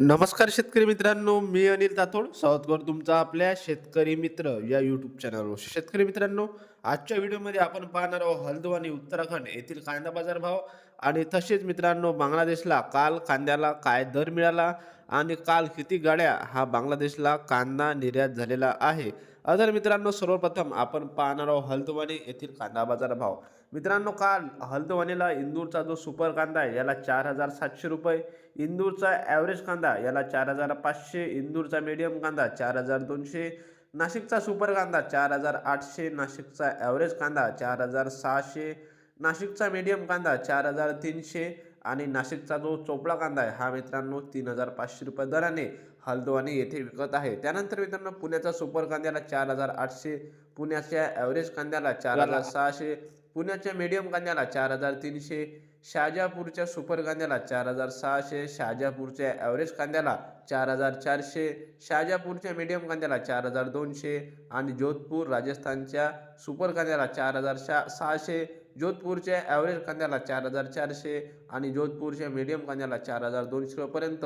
नमस्कार शेतकरी मित्रांनो मी अनिल तातोड सावधकर तुमचा आपल्या शेतकरी मित्र या यूट्यूब चॅनलवर शेतकरी मित्रांनो आजच्या व्हिडिओमध्ये आपण पाहणार आहोत हल्द्वानी उत्तराखंड येथील कांदा बाजार भाव. आणि तसेच मित्रांनो बांगलादेशला काल कांद्याला काय दर मिळाला आणि काल किती गाड्या हा बांगलादेशला कांदा निर्यात झालेला आहे. तर मित्रांनो सर्वप्रथम आपण पाहणार आहोत हल्दवणी येथील कांदा बाजार भाव. मित्रांनो काल हल्दवणीला इंदूरचा जो सुपर कांदा आहे याला चार हजार सातशे रुपये इंदूरचा ॲव्हरेज कांदा याला चार हजार पाचशे इंदूरचा मीडियम कांदा चार हजार दोनशे नाशिकचा सुपर कांदा चार हजार आठशे नाशिकचा ॲव्हरेज कांदा चार हजार सहाशे नाशिकचा मीडियम कांदा चार हजार तीनशे आणि नाशिकचा जो चोपडा कांदा आहे हा मित्रांनो तीन हजार पाचशे रुपये दराने हल्द्वानी येथे विकत आहे. त्यानंतर मित्रांनो पुण्याचा सुपर कांद्याला चार हजार आठशे पुण्याच्या ॲव्हरेज कांद्याला चार हजार सहाशे पुण्याच्या मीडियम कांद्याला चार हजार तीनशे शाजापूरच्या सुपर कांद्याला चार हजार सहाशे शाजापूरच्या ॲव्हरेज कांद्याला चार हजार चारशे शाजापूरच्या मीडियम कांद्याला चार हजार दोनशे आणि जोधपूर राजस्थानच्या सुपर कांद्याला चार हजार शा सहाशे जोधपूरच्या ॲव्हरेज कांद्याला चार हजार चारशे आणि जोधपूरच्या मीडियम कांद्याला चार हजार दोनशे रुपयेपर्यंत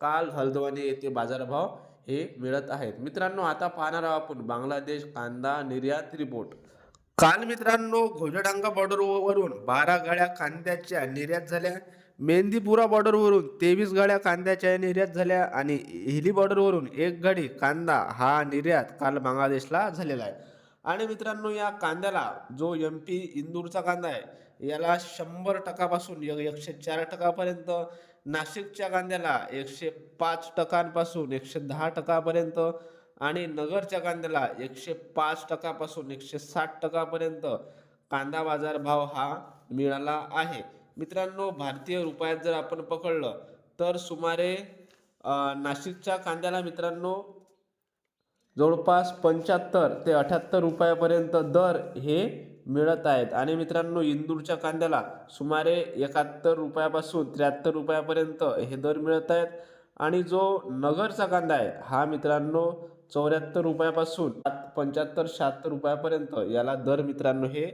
काल हल्द्वानी येथे बाजारभाव हे मिळत आहेत. मित्रांनो आता पाहणार आहोत आपण बांगलादेश कांदा निर्यात रिपोर्ट काल मित्रांनो घोजडांगा बॉर्डरवरून बारा गाड्या कांद्याच्या निर्यात झाल्या. मेंदीपुरा बॉर्डरवरून तेवीस गाड्या कांद्याच्या निर्यात झाल्या आणि हिली बॉर्डरवरून एक गाडी कांदा हा निर्यात काल बांगलादेशला झालेला आहे. आणि मित्रांनो या कांद्याला जो एम पी इंदूरचा कांदा आहे याला शंभर टक्कापासून एक- एकशे चार टक्कापर्यंत नाशिकच्या कांद्याला एकशे पाच टक्कांपासून एकशे दहा टक्कापर्यंत आणि नगरच्या कांद्याला एकशे पाच टक्कापासून एकशे साठ टक्कापर्यंत कांदा बाजार भाव हा मिळाला आहे. मित्रांनो भारतीय रुपयात जर आपण पकडलं तर सुमारे नाशिकच्या कांद्याला मित्रांनो जवळपास पंच्याहत्तर ते अठ्याहत्तर रुपयापर्यंत दर हे मिळत आहेत. आणि मित्रांनो इंदूरच्या कांद्याला सुमारे एकाहत्तर रुपयापासून त्र्याहत्तर रुपयापर्यंत हे दर मिळत आहेत. आणि जो नगरचा कांदा आहे हा मित्रांनो चौऱ्याहत्तर रुपयापासून पंच्याहत्तर शहात्तर रुपयापर्यंत याला दर मित्रांनो हे